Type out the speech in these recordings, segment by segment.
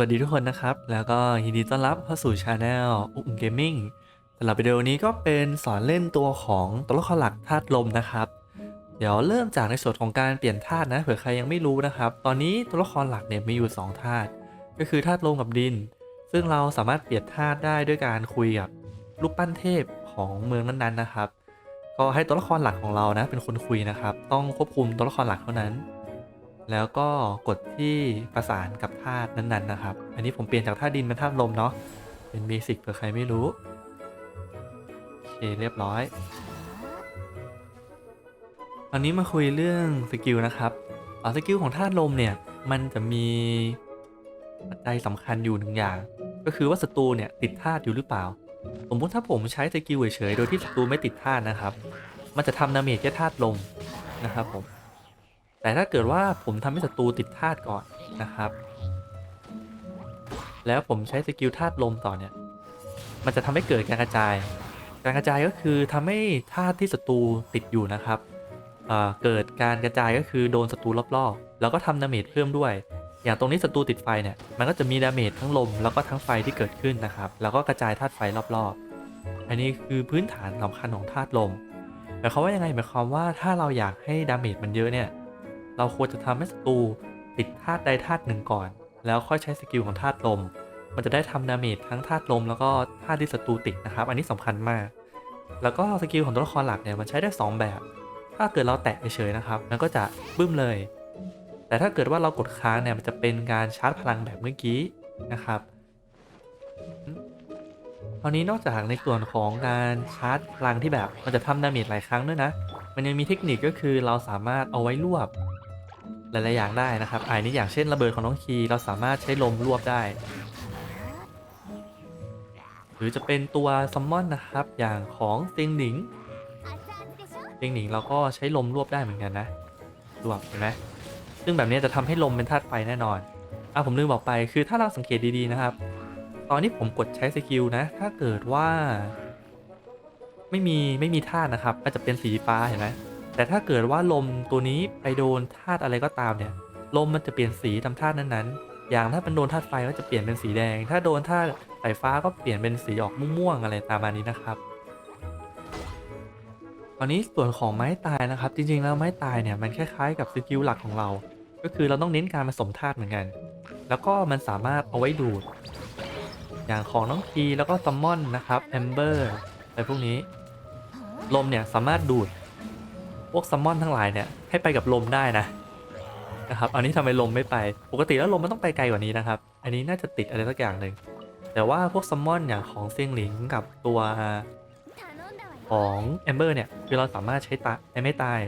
วัสดีทุกคนนะครับ แล้วก็ยินดีต้อนรับเข้าสู่ช anel อุ้มเกมมิ่งสำหรับวิดีโอนี้ก็เป็นสอนเล่นตัวของตัวละครหลักธาตุลมนะครับ เดี๋ยวเริ่มจากในส่วนของการเปลี่ยนธาตุนะเผื่อใครยังไม่รู้นะครับ ตอนนี้ตัวละครหลักเนี่ยมีอยู่2ธาตุก็คือธาตุลมกับดิน ซึ่งเราสามารถเปลี่ยนธาตุได้ด้วยการคุยกับรูปปั้นเทพของเมืองนั้นๆนะครับ ก็ให้ตัวละครหลักของเรานะเป็นคนคุยนะครับ ต้องควบคุมตัวละครหลักเท่านั้น แล้วก็กดที่ประสานกับธาตุนั้นๆนะครับ อันนี้ผมเปลี่ยนจากธาตุดินเป็นธาตุลมเนาะ เป็นเบสิกเผื่อใครไม่รู้ โอเคเรียบร้อย ตอนนี้มาคุยเรื่องสกิลนะครับอาสกิลของธาตุลมเนี่ย มันจะมีปัจจัยสำคัญอยู่หนึ่งอย่าง ก็คือว่าศัตรูเนี่ยติดธาตุอยู่หรือเปล่า สมมติถ้าผมใช้สกิลเฉยๆ โดยที่ศัตรูไม่ติดธาตุนะครับ มันจะทำดาเมจแค่ธาตุลมนะครับผม แต่ถ้าเกิดว่าผมทำให้ศัตรูติดธาตุก่อนนะครับ แล้วผมใช้สกิลธาตุลมต่อเนี่ย มันจะทำให้เกิดการกระจาย การกระจายก็คือทำให้ธาตุที่ศัตรูติดอยู่นะครับเเกิดการกระจายก็คือโดนศัตรูรอบๆ แล้วก็ทำดาเมจเพิ่มด้วย อย่างตรงนี้ศัตรูติดไฟเนี่ย มันก็จะมีดาเมจทั้งลมแล้วก็ทั้งไฟที่เกิดขึ้นนะครับ แล้วก็กระจายธาตุไฟรอบๆ อันนี้คือพื้นฐานสำคัญของธาตุลม หมายความว่ายังไง หมายความว่าถ้าเราอยากให้ดาเมจมันเยอะเนี่ย เราควรจะทำให้ศัตรูติดธาตุใดธาตุหนึ่งก่อน แล้วค่อยใช้สกิลของธาตุลม มันจะได้ทำดาเมจทั้งธาตุลมแล้วก็ธาตุที่ศัตรูติดนะครับ อันนี้สำคัญมาก แล้วก็สกิลของตัวละครหลักเนี่ยมันใช้ได้ 2 แบบ ถ้าเกิดเราแตะเฉยๆนะครับ มันก็จะบึ้มเลย แต่ถ้าเกิดว่าเรากดค้างเนี่ยมันจะเป็นการชาร์จพลังแบบเมื่อกี้นะครับคราวนี้นอกจากในส่วนของการชาร์จพลังที่แบบมันจะทำดาเมจหลายครั้งด้วยนะ มันยังมีเทคนิคก็คือเราสามารถเอาไว้รวบ หลายๆอย่างได้นะครับอันนี้อย่างเช่นระเบิดของน้องคีเราสามารถใช้ลมรวบได้ หรือจะเป็นตัวซัมมอนนะครับอย่างของเซียงหนิงเซียงหนิงเราก็ใช้ลมรวบได้เหมือนกันนะรวบเห็นไหมซึ่งแบบนี้จะทำให้ลมเป็นธาตุไฟแน่นอนอะผมลืมบอกไปคือถ้าเราสังเกตดีๆนะครับ ตอนนี้ผมกดใช้สกิลนะ ถ้าเกิดว่า ไม่มีไม่มีธาตุนะครับก็จะเป็นสีฟ้าเห็นไหม แต่ถ้าเกิดว่าลมตัวนี้ไปโดนธาตุอะไรก็ตามเนี่ยลมมันจะเปลี่ยนสีตามธาตุนั้นๆ อย่างถ้าเป็นโดนธาตุไฟก็จะเปลี่ยนเป็นสีแดง ถ้าโดนธาตุสายฟ้าก็เปลี่ยนเป็นสีออกม่วงๆอะไรตามมานี้นะครับตอนนี้ส่วนของไม้ตายนะครับ จริงๆแล้วไม้ตายเนี่ยมันคล้ายๆกับสกิลหลักของเรา ก็คือเราต้องเน้นการผสมธาตุเหมือนกัน แล้วก็มันสามารถเอาไว้ดูด อย่างของน้องทีแล้วก็ซัมมอนนะครับแอมเบอร์อะไรพวกนี้ ลมเนี่ยสามารถดูด พวกซัมมอนทั้งหลายเนี่ยให้ไปกับลมได้นะนะครับอันนี้ทำไมลมไม่ไป ปกติแล้วลมมันต้องไปไกลกว่านี้นะครับ อันนี้น่าจะติดอะไรสักอย่างหนึ่งแต่ว่าพวกซัมมอนอย่างของเซียงหลิงกับตัวของแอมเบอร์เนี่ยคือเราสามารถใช้ตาไม่ตาย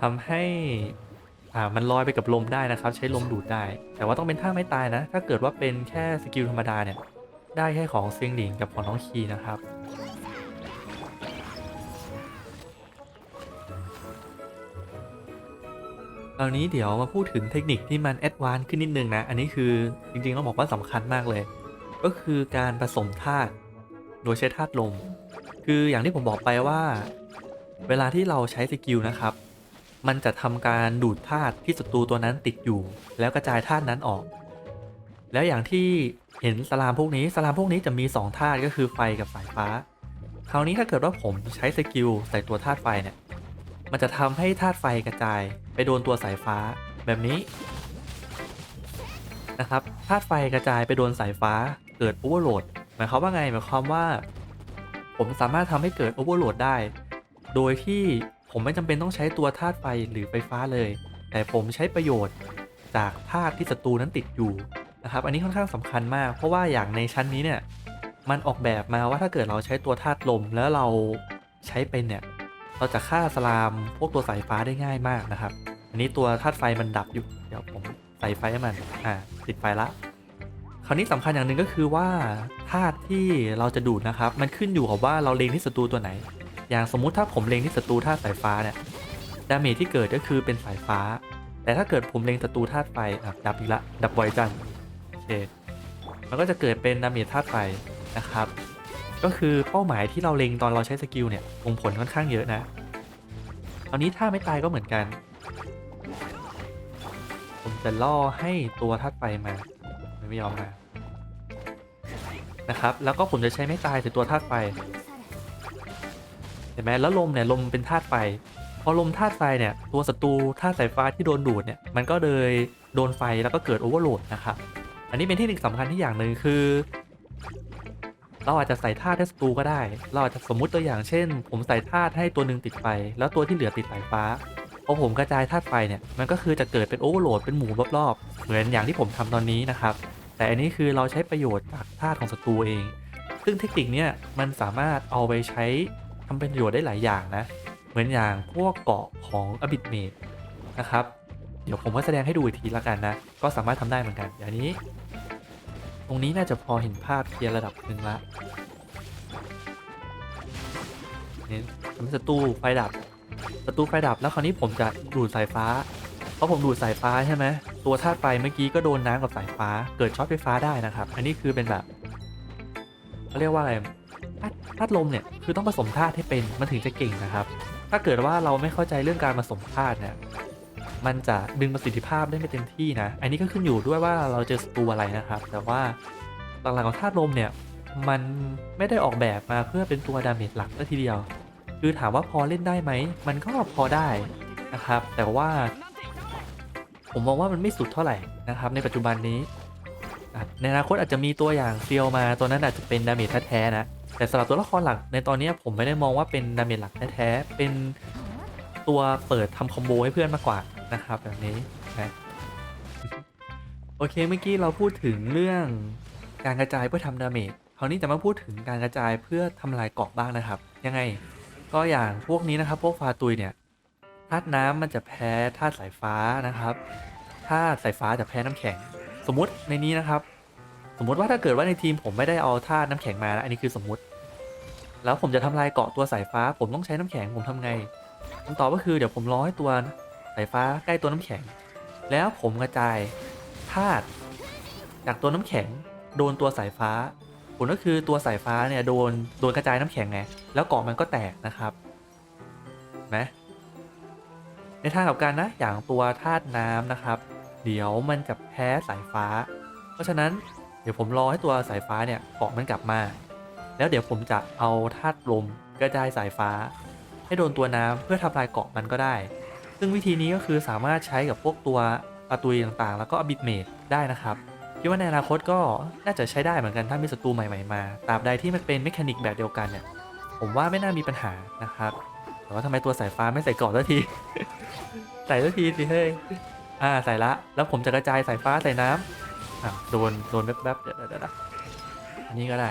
ทำให้อ่ามันลอยไปกับลมได้นะครับ ใช้ลมดูดได้ แต่ว่าต้องเป็นท่าไม่ตายนะ ถ้าเกิดว่าเป็นแค่สกิลธรรมดาเนี่ยได้แค่ของเซียงหลิงกับของน้องคีนะครับ คราวนี้เดี๋ยวมาพูดถึงเทคนิคที่มันแอดวานซ์ขึ้นนิดนึงนะ อันนี้คือจริงๆต้องบอกว่าสำคัญมากเลย ก็คือการผสมธาตุโดยใช้ธาตุลม คืออย่างที่ผมบอกไปว่า เวลาที่เราใช้สกิลนะครับ มันจะทำการดูดธาตุที่ศัตรูตัวนั้นติดอยู่ แล้วกระจายธาตุนั้นออก แล้วอย่างที่เห็นสลามพวกนี้สลามพวกนี้จะมี2ธาตุก็คือไฟกับสายฟ้า คราวนี้ถ้าเกิดว่าผมใช้สกิลใส่ตัวธาตุไฟเนี่ย มันจะทำให้ธาตุไฟกระจาย ไปโดนตัวสายฟ้าแบบนี้นะครับธาตุไฟกระจายไปโดนสายฟ้าเกิดโอเวอร์โหลดหมายความว่าไงหมายความว่า ผมสามารถทำให้เกิดโอเวอร์โหลดได้ โดยที่ผมไม่จำเป็นต้องใช้ตัวธาตุไฟหรือไฟฟ้าเลย แต่ผมใช้ประโยชน์จากธาตุที่ศัตรูนั้นติดอยู่นะครับ อันนี้ค่อนข้างสำคัญมาก เพราะว่าอย่างในชั้นนี้เนี่ยมันออกแบบมาว่าถ้าเกิดเราใช้ตัวธาตุลมแล้วเราใช้เป็นเนี่ย เราจะฆ่าสลามพวกตัวสายฟ้าได้ง่ายมากนะครับ อันนี้ตัวธาตุไฟมันดับอยู่ เดี๋ยวผมใส่ไฟให้มัน อ่า ติดไฟละ คราวนี้สำคัญอย่างหนึ่งก็คือว่าธาตุที่เราจะดูดนะครับ มันขึ้นอยู่กับว่าเราเล็งที่ศัตรูตัวไหน อย่างสมมุติถ้าผมเล็งที่ศัตรูธาตุสายฟ้าเนี่ยดาเมจที่เกิดก็คือเป็นสายฟ้า แต่ถ้าเกิดผมเล็งศัตรูธาตุไฟอะดับอีกละ ดับบ่อยจังโอเคมันก็จะเกิดเป็นดาเมจธาตุไฟนะครับ ก็คือเป้าหมายที่เราเล็งตอนเราใช้สกิลเนี่ยส่งผลค่อนข้างเยอะนะ ตอนนี้ถ้าไม่ตายก็เหมือนกัน ผมจะล่อให้ตัวธาตุไฟมาไม่ยอมมานะครับ แล้วก็ผมจะใช้ไม่ตายใส่ตัวธาตุไฟเห็นไหมแล้วลมเนี่ยลมเป็นธาตุไฟ พอลมธาตุไฟเนี่ยตัวศัตรูธาตุสายฟ้าที่โดนดูดเนี่ยมันก็เลยโดนไฟแล้วก็เกิดโอเวอร์โหลดนะครับ อันนี้เป็นเทคนิคสำคัญที่อย่างหนึ่งคือ เราอาจจะใส่ธาตุให้ศัตรูก็ได้ เราอาจจะสมมุติตัวอย่างเช่น ผมใส่ธาตุให้ตัวหนึ่งติดไฟ แล้วตัวที่เหลือติดสายฟ้าพอผมกระจายธาตุไฟเนี่ย มันก็คือจะเกิดเป็นโอเวอร์โหลดเป็นหมู่รอบๆ เหมือนอย่างที่ผมทำตอนนี้นะครับ แต่อันนี้คือเราใช้ประโยชน์จากธาตุของศัตรูเอง ซึ่งเทคนิคเนี่ยมันสามารถเอาไปใช้ทำเป็นประโยชน์ได้หลายอย่างนะ เหมือนอย่างพวกเกาะของอบิดเมดนะครับ เดี๋ยวผมก็แสดงให้ดูอีกทีละกันนะ ก็สามารถทำได้เหมือนกัน อย่างนี้ ตรงนี้น่าจะพอเห็นภาพเคลียร์ระดับหนึ่งละนี่ทำศัตรูไฟดับศัตรูไฟดับแล้วคราวนี้ผมจะดูดสายฟ้า เพราะผมดูดสายฟ้าใช่ไหมตัวธาตุไฟเมื่อกี้ก็โดนน้ำกับสายฟ้า เกิดช็อตไฟฟ้าได้นะครับ อันนี้คือเป็นแบบเขาเรียกว่าอะไรธาตุลมเนี่ยคือต้องผสมธาตุให้เป็นมันถึงจะเก่งนะครับ ถ้าเกิดว่าเราไม่เข้าใจเรื่องการผสมธาตุเนี่ย มันจะดึงประสิทธิภาพได้ไม่เต็มที่นะ อันนี้ก็ขึ้นอยู่ด้วยว่าเราเจอศัตรูอะไรนะครับ แต่ว่าหลักๆของธาตุลมเนี่ย มันไม่ได้ออกแบบมาเพื่อเป็นตัวดาเมจหลักซะทีเดียว คือถามว่าพอเล่นได้ไหม มันก็พอได้นะครับ แต่ว่า ผมมองว่ามันไม่สุดเท่าไหร่นะครับ ในปัจจุบันนี้ ในอนาคตอาจจะมีตัวอย่างเซียวมาตัวนั้นอาจจะเป็นดาเมจแท้ๆนะ แต่สำหรับตัวละครหลักในตอนนี้ผมไม่ได้มองว่าเป็นดาเมจหลักแท้ๆ เป็นตัวเปิดทำคอมโบให้เพื่อนมากกว่า นะครับแบบนี้นะโอเคเมื่อกี้เราพูดถึงเรื่องการกระจายเพื่อทำดาเมจคราวนี้จะมาพูดถึงการกระจายเพื่อทำลายเกาะบ้างนะครับ ยังไงก็อย่างพวกนี้นะครับ พวกฟาตุยเนี่ยธาตุน้ำมันจะแพ้ธาตุสายฟ้านะครับธาตุสายฟ้าจะแพ้น้ำแข็ง สมมุติในนี้นะครับ สมมุติว่าถ้าเกิดว่าในทีมผมไม่ได้เอาธาตุน้ำแข็งมานะอันนี้คือสมมุติ แล้วผมจะทำลายเกาะตัวสายฟ้า ผมต้องใช้น้ำแข็งผมทำไงคำตอบก็คือเดี๋ยวผมรอให้ตัว สายฟ้าใกล้ตัวน้ำแข็ง แล้วผมกระจายธาตุจากตัวน้ำแข็ง โดนตัวสายฟ้า ผลก็คือตัวสายฟ้าเนี่ยโดนโดนกระจายน้ำแข็งไงแล้วเกาะมันก็แตกนะครับนไหมในทางกลับกันนะอย่างตัวธาตุน้ำนะครับ เดี๋ยวมันจะแพ้สายฟ้า เพราะฉะนั้นเดี๋ยวผมรอให้ตัวสายฟ้าเนี่ยเกาะมันกลับมา แล้วเดี๋ยวผมจะเอาธาตุลมกระจายสายฟ้า ให้โดนตัวน้ำเพื่อทำลายเกาะมันก็ได้ ซึ่งวิธีนี้ก็คือสามารถใช้กับพวกตัวปาตุยต่างๆ แล้วก็อบิดเมดได้นะครับคิดว่าในอนาคตก็น่าจะใช้ได้เหมือนกันถ้ามีศัตรูใหม่ๆมาตราบใดที่มันเป็นเมคานิกแบบเดียวกันเนี่ยผมว่าไม่น่ามีปัญหานะครับแต่ว่าทำไมตัวสายฟ้าไม่ใส่เกาะสักที ใส่สักทีสิเฮ้ยอ่าใส่ละ แล้วผมจะกระจายสายฟ้าใส่น้ำอะโดนโดนแป๊บๆเดี๋ยวเดี๋ยวเดี๋ยวอันนี้ก็ได้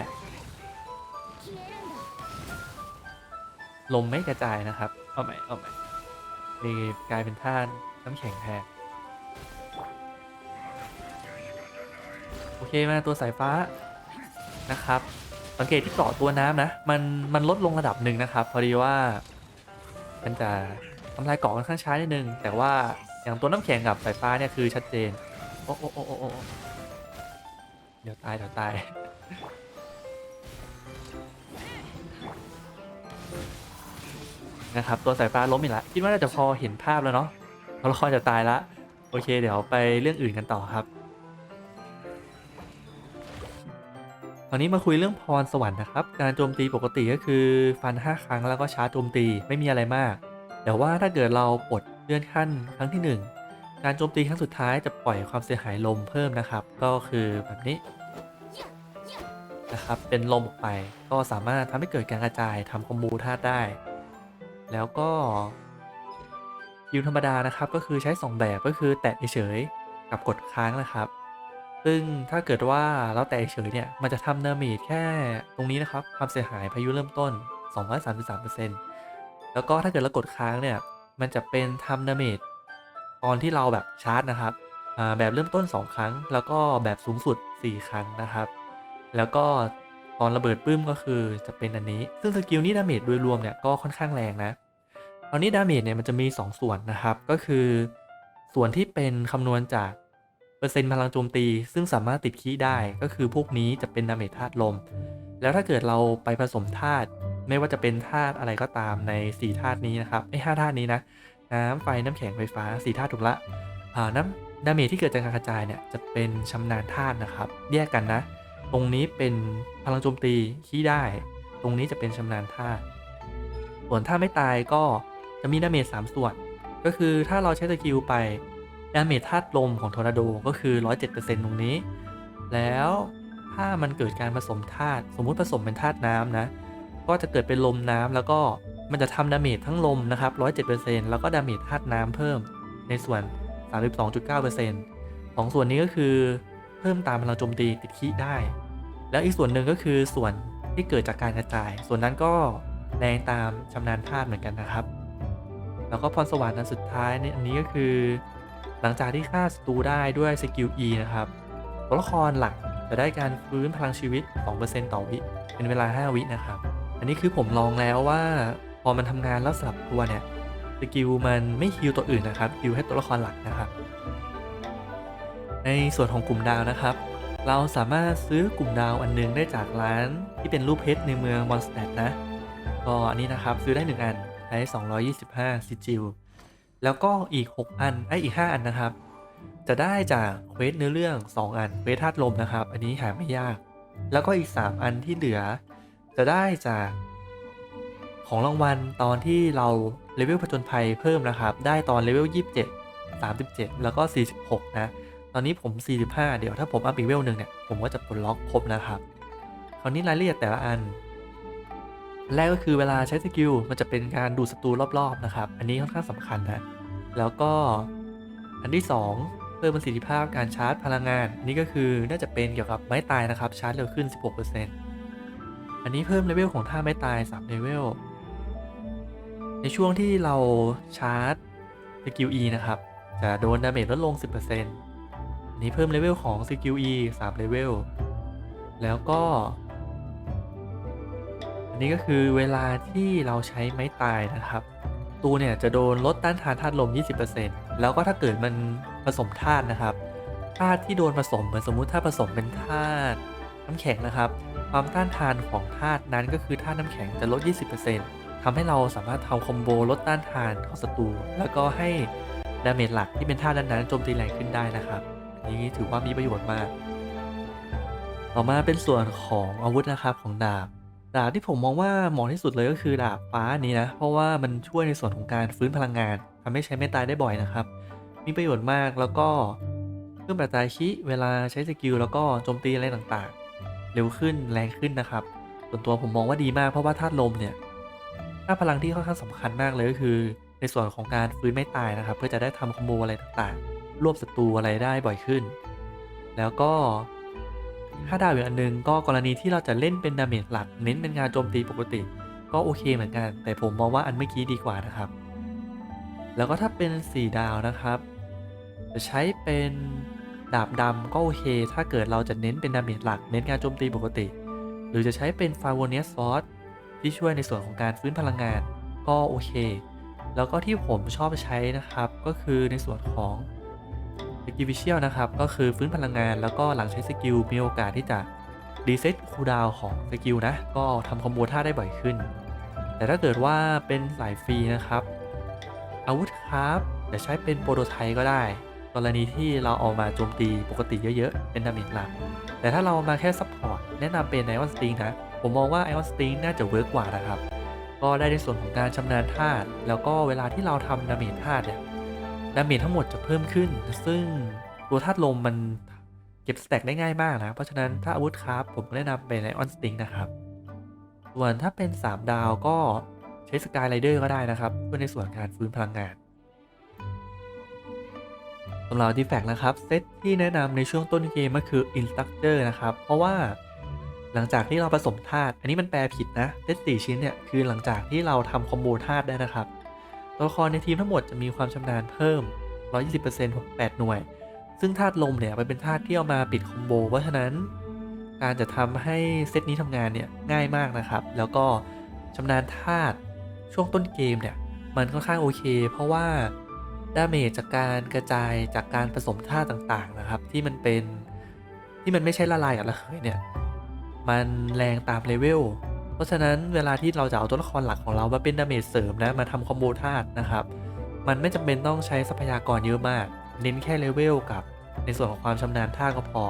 ลมไม่กระจายนะครับ เอาใหม่เอาใหม่ นี่กลายเป็นท่านน้ำแข็งแทนโอเคมาตัวสายฟ้านะครับ สังเกตที่เกาะตัวน้ำนะ มันมันลดลงระดับหนึ่งนะครับ พอดีว่ามันจะทำลายเกาะค่อนข้างช้านิดนึง แต่ว่าอย่างตัวน้ำแข็งกับสายฟ้าเนี่ยคือชัดเจน โอ้โอ้โอ้โอ้โอ้เดี๋ยวตายเดี๋ยวตาย นะครับ ตัวสายฟ้าล้มอีกแล้วคิดว่าน่าจะพอเห็นภาพแล้วเนาะเราละครจะตายละโอเค เดี๋ยวไปเรื่องอื่นกันต่อครับตอนนี้มาคุยเรื่องพรสวรรค์นะครับ การโจมตีปกติก็คือฟัน 5 ครั้งแล้วก็ชาร์จโจมตีไม่มีอะไรมาก แต่ว่าถ้าเกิดเราปลดเลื่อนขั้นครั้งที่ 1 การโจมตีครั้งสุดท้ายจะปล่อยความเสียหายลมเพิ่มนะครับ ก็คือแบบนี้นะครับเป็นลมออกไป ก็สามารถทำให้เกิดการกระจายทำคอมบูธาตุได้ แล้วก็ยิวธรรมดานะครับก็คือใช้ 2 แบบก็คือแตะเฉยกับกดค้างนะครับ ซึ่งถ้าเกิดว่าเราแตะเฉยเนี่ยมันจะทำเนอร์มีแค่ตรงนี้นะครับความเสียหายพายุเริ่มต้น 233%แล้วก็ถ้าเกิดเรากดค้างเนี่ยมันจะเป็นทำเนอร์เมดตอนที่เราแบบชาร์จนะครับแบบเริ่มต้น 2 ครั้ง แล้วก็แบบสูงสุด 4 ครั้งนะครับ แล้วก็ อนระเบิดปื้มก็คือจะเป็นอันนี้ ซึ่งสกิลนี้ดาเมจโดยรวมเนี่ยก็ค่อนข้างแรงนะ ตอนนี้ดาเมจเนี่ยมันจะมี 2 ส่วนนะครับ ก็คือ ส่วนที่เป็นคำนวณจากเปอร์เซ็นต์พลังโจมตี ซึ่งสามารถติดคีย์ได้ ก็คือพวกนี้จะเป็นดาเมจธาตุลม แล้วถ้าเกิดเราไปผสมธาตุไม่ว่าจะเป็นธาตุอะไรก็ตามใน4ธาตุนี้นะครับไอ้ห้าธาตุนี้นะ น้ำไฟน้ำแข็งไฟฟ้า4ธาตุถูกละอ่าน้ำดาเมจที่เกิดจากการกระจายเนี่ยจะเป็นชำนาญธาตุนะครับ แยกกันนะ ตรงนี้เป็นพลังโจมตีขี้ได้ ตรงนี้จะเป็นชำนาญธาส่วนถ้าไม่ตายก็จะมีดาเมจ3ส่วน ก็คือถ้าเราใช้สกิลไปดาเมจธาตุลมของทอร์นาโดก็คือ 107%ตรงนี้ แล้วถ้ามันเกิดการผสมธาตุสมมุติผสมเป็นธาตุน้ำนะ ก็จะเกิดเป็นลมน้ำแล้วก็มันจะทำดาเมจทั้งลมนะครับ 107%แล้วก็ดาเมจธาตุน้ำเพิ่มในส่วน 32.9%สองส่วนนี้ก็คือเพิ่มตามพลังโจมตีติดขี้ได้ แล้วอีกส่วนหนึ่งก็คือส่วนที่เกิดจากการกระจาย ส่วนนั้นก็แรงตามชำนาญธาตุเหมือนกันนะครับ แล้วก็พรสวรรค์อันสุดท้ายเนี่ยอันนี้ก็คือ หลังจากที่ฆ่าศัตรูได้ด้วยสกิล E นะครับตัวละครหลักจะได้การฟื้นพลังชีวิต 2%ต่อวิ เป็นเวลา 5 วินะครับ อันนี้คือผมลองแล้วว่าพอมันทำงานแล้วสลับตัวเนี่ยสกิลมันไม่ฮิวตัวอื่นนะครับฮิวให้ตัวละครหลักนะครับ ในส่วนของกลุ่มดาวนะครับ เราสามารถซื้อกลุ่มดาวอันหนึงได้จากร้านที่เป็นรูปเพชรในเมืองมอนสเตดนะ ก็อันนี้นะครับซื้อได้ 1 อันใช้ 225ซิจิลแล้วก็อีก 6 อันไออีก 5 อันนะครับ จะได้จากเควสเนื้อเรื่อง 2 อันเควสธาตุลมนะครับ อันนี้หาไม่ยาก แล้วก็อีก 3 อันที่เหลือ จะได้จากของรางวัลตอนที่เราเลเวลผจญภัยเพิ่มนะครับ ได้ตอนเลเวล27 37 แล้วก็ 46 นะ ตอนนี้ผม 45 เดี๋ยวถ้าผมอัพอีเวลหนึ่งเนี่ย ผมก็จะปลดล็อกครบนะครับ คราวนี้รายละเอียดแต่ละอัน แรกก็คือเวลาใช้สกิลมันจะเป็นการดูดศัตรูรอบๆนะครับ อันนี้ค่อนข้างสำคัญนะ แล้วก็อันที่ 2 เพิ่มประสิทธิภาพการชาร์จพลังงาน อันนี้ก็คือน่าจะเป็นเกี่ยวกับไม้ตายนะครับ ชาร์จเร็วขึ้น 16%อันนี้เพิ่มเลเวลของท่าไม้ตาย3เลเวล ในช่วงที่เราชาร์จสกิล E นะครับ จะโดนดาเมจลดลง 10%อั นี้เพิ่มเลเวลของสกิล E 3เลเวลแล้วก็ อันนี้ก็คือเวลาที่เราใช้ไม้ตายนะครับตูเนี่ยจะโดนลดต้านทานธาตุลม 20%แล้วก็ถ้าเกิดมันผสมธาตุนะครับธาตุที่โดนผสมเหมือนสมมุติถ้าผสมเป็นธาตุน้ำแข็งนะครับ ความต้านทานของธาตุนั้นก็คือธาตุน้ำแข็งจะลด 20%ทำให้เราสามารถทำคอมโบลดต้านทานของศัตรูแล้วก็ให้ดาเมจหลักที่เป็นธาตุนั้นๆโจมตีแรงขึ้นได้นะครับ นี้ถือว่ามีประโยชน์มาก ต่อมาเป็นส่วนของอาวุธนะครับของดาบ ดาบที่ผมมองว่าเหมาะที่สุดเลยก็คือดาบฟ้านี้นะ เพราะว่ามันช่วยในส่วนของการฟื้นพลังงานทำให้ใช้ไม่ตายได้บ่อยนะครับ มีประโยชน์มากแล้วก็เพิ่มอัตราคิเวลาใช้สกิลแล้วก็โจมตีอะไรต่างๆ เร็วขึ้นแรงขึ้นนะครับ ส่วนตัวผมมองว่าดีมากเพราะว่าธาตุลมเนี่ยถ้าพลังที่ค่อนข้างสำคัญมากเลยก็คือ ในส่วนของการฟื้นไม่ตายนะครับ เพื่อจะได้ทำคอมโบอะไรต่างๆ รวบศัตรูอะไรได้บ่อยขึ้น แล้วก็ถ้าดาวอีกอันหนึงก็กรณีที่เราจะเล่นเป็นดาเมจหลัก เน้นเป็นงานโจมตีปกติ ก็โอเคเหมือนกัน แต่ผมมองว่าอันเมื่อกี้ดีกว่านะครับ แล้วก็ถ้าเป็น 4 ดาวนะครับ จะใช้เป็นดาบดำก็โอเค ถ้าเกิดเราจะเน้นเป็นดาเมจหลัก เน้นการโจมตีปกติ หรือจะใช้เป็นฟาวเนียสฟอสที่ช่วยในส่วนของการฟื้นพลังงาน ก็โอเค แล้วก็ที่ผมชอบใช้นะครับ ก็คือในส่วนของ สกิลวิเชียลนะครับ ก็คือฟื้นพลังงานแล้วก็หลังใช้สกิลมีโอกาสที่จะรีเซ็ตคูลดาวของสกิลนะ ก็ทำคอมโบท่าได้บ่อยขึ้น แต่ถ้าเกิดว่าเป็นสายฟรีนะครับ อาวุธครับจะใช้เป็นโปรโตไทป์ก็ได้ กรณีที่เราเอามาโจมตีปกติเยอะๆ เป็นดาเมจหลัก แต่ถ้าเรามาแค่ซัพพอร์ตแนะนำเป็นไอออนสติงนะ ผมมองว่าไอออนสติงน่าจะเวิร์กกว่านะครับ ก็ได้ในส่วนของการชำนาญธาตุแล้วก็เวลาที่เราทำดาเมจธาตุเนี่ย ดาเมจทั้งหมดจะเพิ่มขึ้น ซึ่งตัวธาตุลมมันเก็บสแต็กได้ง่ายมากนะ เพราะฉะนั้นถ้าอาวุธครับผมแนะนำเป็นไอออนสติงนะครับ ส่วนถ้าเป็น 3 ดาวก็ใช้สกายไรเดอร์ก็ได้นะครับ เพื่อในส่วนการฟื้นพลังงานสำหรับดีแฟกนะครับ เซตที่แนะนำในช่วงต้นเกมก็คือ Instructor นะครับ เพราะว่าหลังจากที่เราผสมธาตุอันนี้มันแปลผิดนะเซต4ชิ้นเนี่ยคือหลังจากที่เราทำคอมโบธาตุได้นะครับ ตัวละครในทีมทั้งหมดจะมีความชำนาญเพิ่ม 120% 68 หน่วย ซึ่งธาตุลมเนี่ยมันเป็นธาตุที่เอามาปิดคอมโบ เพราะฉะนั้น การจะทำให้เซตนี้ทำงานเนี่ยง่ายมากนะครับ แล้วก็ชำนาญธาตุช่วงต้นเกมเนี่ยมันค่อนข้างโอเค เพราะว่าดาเมจจากการกระจายจากการผสมธาตุต่างๆนะครับ ที่มันเป็นที่มันไม่ใช่ละลายกับระเหยเนี่ยมันแรงตามเลเวล ราะฉะนั้นเวลาที่เราจะเอาตัวละครหลักของเรามาเป็นดาเมจเสริมนะมาทำคอมโบธาตุนะครับ มันไม่จำเป็นต้องใช้ทรัพยากรเยอะมาก เน้นแค่เลเวลกับในส่วนของความชำนาญท่าก็พอ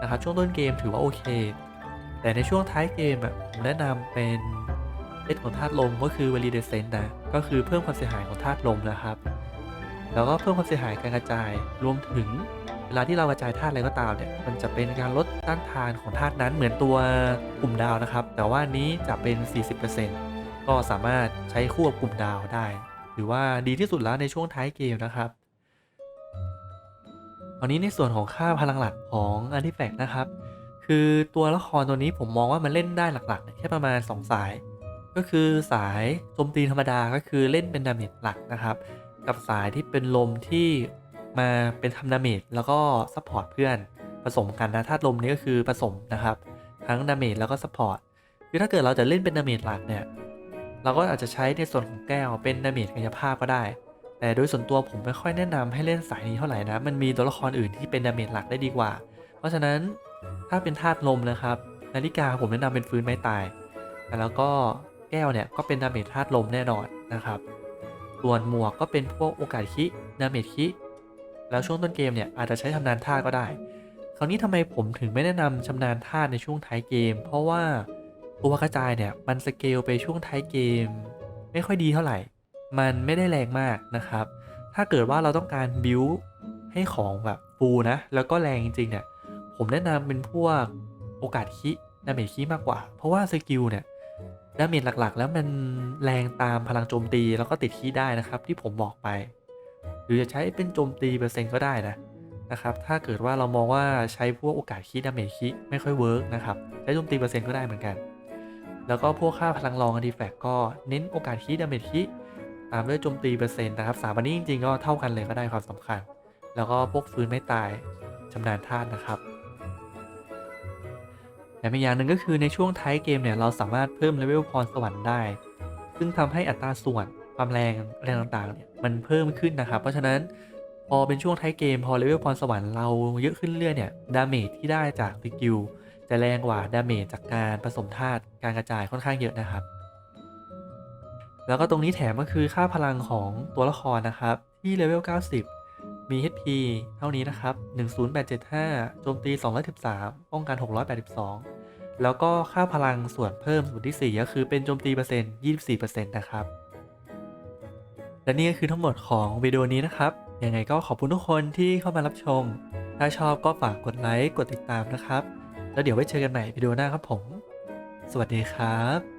นะครับช่วงต้นเกมถือว่าโอเค แต่ในช่วงท้ายเกมอะผมแนะนำเป็นเซตของธาตุลมก็คือ validescent นะก็คือเพิ่มความเสียหายของธาตุลมนะครับ แล้วก็เพิ่มความเสียหายการกระจายรวมถึง เวลาที่เรากระจายธาตุอะไรก็ตามเนี่ยมันจะเป็นการลดต้านทานของธาตุนั้นเหมือนตัวกลุ่มดาวนะครับ แต่ว่านี้จะเป็น 40%ก็สามารถใช้คู่กับกลุ่มดาวได้ ถือว่าดีที่สุดแล้วในช่วงท้ายเกมนะครับตอนนี้ในส่วนของค่าพลังหลักของ Artifact นะครับ คือตัวละครตัวนี้ผมมองว่ามันเล่นได้หลักๆแค่ประมาณ 2 สาย ก็คือสายโจมตีธรรมดาก็คือเล่นเป็นดาเมจหลักนะครับ กับสายที่เป็นลมที่ มาเป็นทำดาเมจแล้วก็ซัพพอร์ตเพื่อนผสมกันนะธาตุลมนี้ก็คือผสมนะครับ ทั้งดาเมจแล้วก็ซัพพอร์ตคือถ้าเกิดเราจะเล่นเป็นดาเมจหลักเนี่ยเราก็อาจจะใช้ในส่วนของแก้วเป็นดาเมจกายภาพก็ได้ แต่โดยส่วนตัวผมไม่ค่อยแนะนำให้เล่นสายนี้เท่าไหร่นะ มันมีตัวละครอื่นที่เป็นดาเมจหลักได้ดีกว่า เพราะฉะนั้นถ้าเป็นธาตุลมนะครับ นาฬิกาผมแนะนำเป็นฟื้นไม้ตาย แล้วก็แก้วเนี่ยก็เป็นดาเมจธาตุลมแน่นอนนะครับ ส่วนหมวกก็เป็นพวกโอกาสคิดาเมจคิ แล้วช่วงต้นเกมเนี่ยอาจจะใช้ชำนาญท่าก็ได้ คราวนี้ทำไมผมถึงไม่แนะนำชำนาญท่าในช่วงท้ายเกม เพราะว่าตัวกระจายเนี่ยมันสเกลไปช่วงท้ายเกม ไม่ค่อยดีเท่าไหร่ มันไม่ได้แรงมากนะครับ ถ้าเกิดว่าเราต้องการบิวให้ของแบบฟูลนะ แล้วก็แรงจริงๆเนี่ย ผมแนะนำเป็นพวกโอกาสคิดาเมจคิมากกว่า เพราะว่าสกิลเนี่ยดาเมจหลักๆ แล้วมันแรงตามพลังโจมตีแล้วก็ติดคีได้นะครับ ที่ผมบอกไป หรือจะใช้เป็นโจมตีเปอร์เซ็นต์ก็ได้นะนะครับ ถ้าเกิดว่าเรามองว่าใช้พวกโอกาสคีดาเมจคิไม่ค่อยเวิร์กนะครับ ใช้โจมตีเปอร์เซ็นต์ก็ได้เหมือนกัน แล้วก็พวกค่าพลังรองอันดีแฟกก็เน้นโอกาสคีดาเมจคิตามด้วยโจมตีเปอร์เซ็นต์นะครับสามอันนี้จริงๆก็เท่ากันเลยก็ได้ความสำคัญ แล้วก็พวกฟื้นไม่ตายชำนาญธาตุนะครับแต่อีกอย่างหนึ่งก็คือในช่วงท้ายเกมเนี่ยเราสามารถเพิ่มเลเวลพรสวรรค์ได้ ซึ่งทำให้อัตราส่วนความแรงแรงต่างๆเนี่ย มันเพิ่มขึ้นนะครับ เพราะฉะนั้นพอเป็นช่วงท้ายเกมพอเลเวลพรสวรรค์เราเยอะขึ้นเรื่อยเนี่ยดาเมจที่ได้จากสกิลจะแรงกว่าดาเมจจากการผสมธาตุการกระจายค่อนข้างเยอะนะครับ แล้วก็ตรงนี้แถมก็คือค่าพลังของตัวละครนะครับ ที่เลเวล 90 มี HP เท่านี้นะครับ 10875 โจมตี 213 ป้องกัน 682 แล้วก็ค่าพลังส่วนเพิ่มส่วนที่ 4 ก็คือเป็นโจมตีเปอร์เซ็นต์24%นะครับ และนี่ก็คือทั้งหมดของวิดีโอนี้นะครับ ยังไงก็ขอบคุณทุกคนที่เข้ามารับชม ถ้าชอบก็ฝากกดไลค์ กดติดตามนะครับ แล้วเดี๋ยวไว้เจอกันใหม่วิดีโอหน้าครับผม สวัสดีครับ